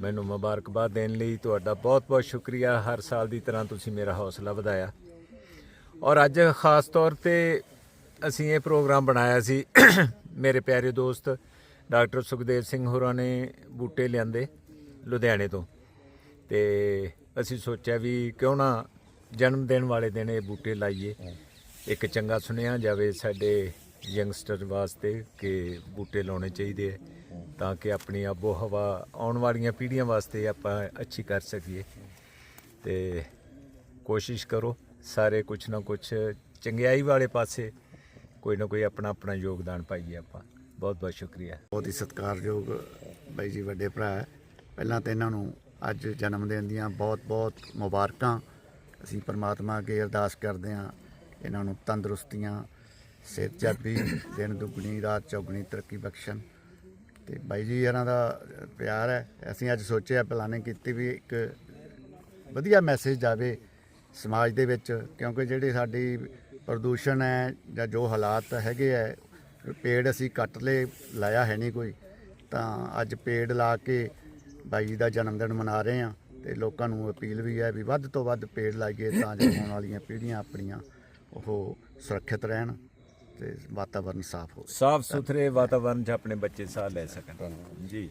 ਮੈਨੂੰ ਮੁਬਾਰਕਬਾਦ ਦੇਣ ਲਈ ਤੁਹਾਡਾ ਬਹੁਤ-ਬਹੁਤ ਸ਼ੁਕਰੀਆ। ਹਰ ਸਾਲ ਦੀ ਤਰ੍ਹਾਂ ਤੁਸੀਂ ਮੇਰਾ ਹੌਸਲਾ ਵਧਾਇਆ। ਔਰ ਅੱਜ ਖਾਸ ਤੌਰ ਤੇ ਅਸੀਂ ਇਹ ਪ੍ਰੋਗਰਾਮ ਬਣਾਇਆ ਸੀ। ਮੇਰੇ ਪਿਆਰੇ ਦੋਸਤ ਡਾਕਟਰ ਸੁਖਦੇਵ ਸਿੰਘ ਹੋਰਾਂ ਨੇ ਬੂਟੇ ਲਿਆਂਦੇ ਲੁਧਿਆਣੇ ਤੋਂ। ਤੇ ਅਸੀਂ ਸੋਚਿਆ ਵੀ ਕਿਉਂ ਨਾ ਜਨਮ ਦਿਨ ਵਾਲੇ ਦਿਨ ਇਹ ਬੂਟੇ ਲਾਈਏ। ਇੱਕ ਚੰਗਾ ਸੁਨੇਹਾ ਜਾਵੇ ਸਾਡੇ ਯੰਗਸਟਰ ਵਾਸਤੇ ਕਿ ਬੂਟੇ ਲਾਉਣੇ ਚਾਹੀਦੇ ਹੈ ਤਾਂ ਕਿ ਆਪਣੀ ਆਬੋ ਹਵਾ ਆਉਣ ਵਾਲੀਆਂ ਪੀੜ੍ਹੀਆਂ ਵਾਸਤੇ ਆਪਾਂ ਅੱਛੀ ਕਰ ਸਕੀਏ। ਤੇ ਕੋਸ਼ਿਸ਼ ਕਰੋ ਸਾਰੇ ਕੁਛ ਨਾ ਕੁਛ ਚੰਗਿਆਈ ਵਾਲੇ ਪਾਸੇ ਕੋਈ ਨਾ ਕੋਈ ਆਪਣਾ ਆਪਣਾ ਯੋਗਦਾਨ ਪਾਈਏ ਆਪਾਂ। ਬਹੁਤ ਬਹੁਤ ਸ਼ੁਕਰੀਆ। ਬਹੁਤ ਹੀ ਸਤਿਕਾਰਯੋਗ ਬਾਈ ਜੀ ਵੱਡੇ ਭਰਾ ਹੈ। ਪਹਿਲਾਂ ਤਾਂ ਇਹਨਾਂ ਨੂੰ ਅੱਜ ਜਨਮ ਦਿਨ ਦੀਆਂ ਬਹੁਤ-ਬਹੁਤ ਮੁਬਾਰਕਾਂ। ਅਸੀਂ ਪਰਮਾਤਮਾ ਅੱਗੇ ਅਰਦਾਸ ਕਰਦੇ ਹਾਂ। ਇਹਨਾਂ ਨੂੰ ਤੰਦਰੁਸਤੀਆਂ, ਸਿਹਤ ਸਿਹਤਯਾਬੀ ਦਿਨ ਦੁੱਗਣੀ, ਰਾਤ ਚੌਗਣੀ ਤਰੱਕੀ ਬਖਸ਼ਣ। ਤੇ ਬਾਈ ਜੀ ਇਹਨਾਂ ਦਾ ਪਿਆਰ ਹੈ। ਅਸੀਂ ਅੱਜ ਸੋਚਿਆ ਪਲਾਨਿੰਗ ਕੀਤੀ ਵੀ ਇੱਕ ਵਧੀਆ ਮੈਸੇਜ ਜਾਵੇ ਸਮਾਜ ਦੇ ਵਿੱਚ, ਕਿਉਂਕਿ ਜਿਹੜੇ ਸਾਡੀ ਪ੍ਰਦੂਸ਼ਣ ਹੈ ਜਾਂ ਜੋ ਹਾਲਾਤ ਹੈਗੇ ਹੈ, ਪੇੜ ਅਸੀਂ ਕੱਟ ਲਏ, ਲਾਇਆ ਹੈ ਨਹੀਂ ਕੋਈ, ਤਾਂ ਅੱਜ ਪੇੜ ਲਾ ਕੇ ਬਾਈ ਜੀ ਦਾ ਜਨਮ ਦਿਨ ਮਨਾ ਰਹੇ ਹਾਂ ਤੇ ਲੋਕਾਂ ਨੂੰ ਅਪੀਲ ਵੀ ਹੈ ਵੀ ਵੱਧ ਤੋਂ ਵੱਧ ਪੇੜ ਲਾਈਏ ਤਾਂ ਜੋ ਆਉਣ ਵਾਲੀਆਂ ਪੀੜ੍ਹੀਆਂ ਆਪਣੀਆਂ ਉਹ ਸੁਰੱਖਿਅਤ ਰਹਿਣ। ਤੇ ਵਾਤਾਵਰਨ ਸਾਫ਼ ਹੋਵੇ। ਸਾਫ਼ ਸੁਥਰੇ ਵਾਤਾਵਰਣ 'ਚ ਆਪਣੇ ਬੱਚੇ ਸਾਹ ਲੈ ਸਕਣ। ਜੀ ਜੀ।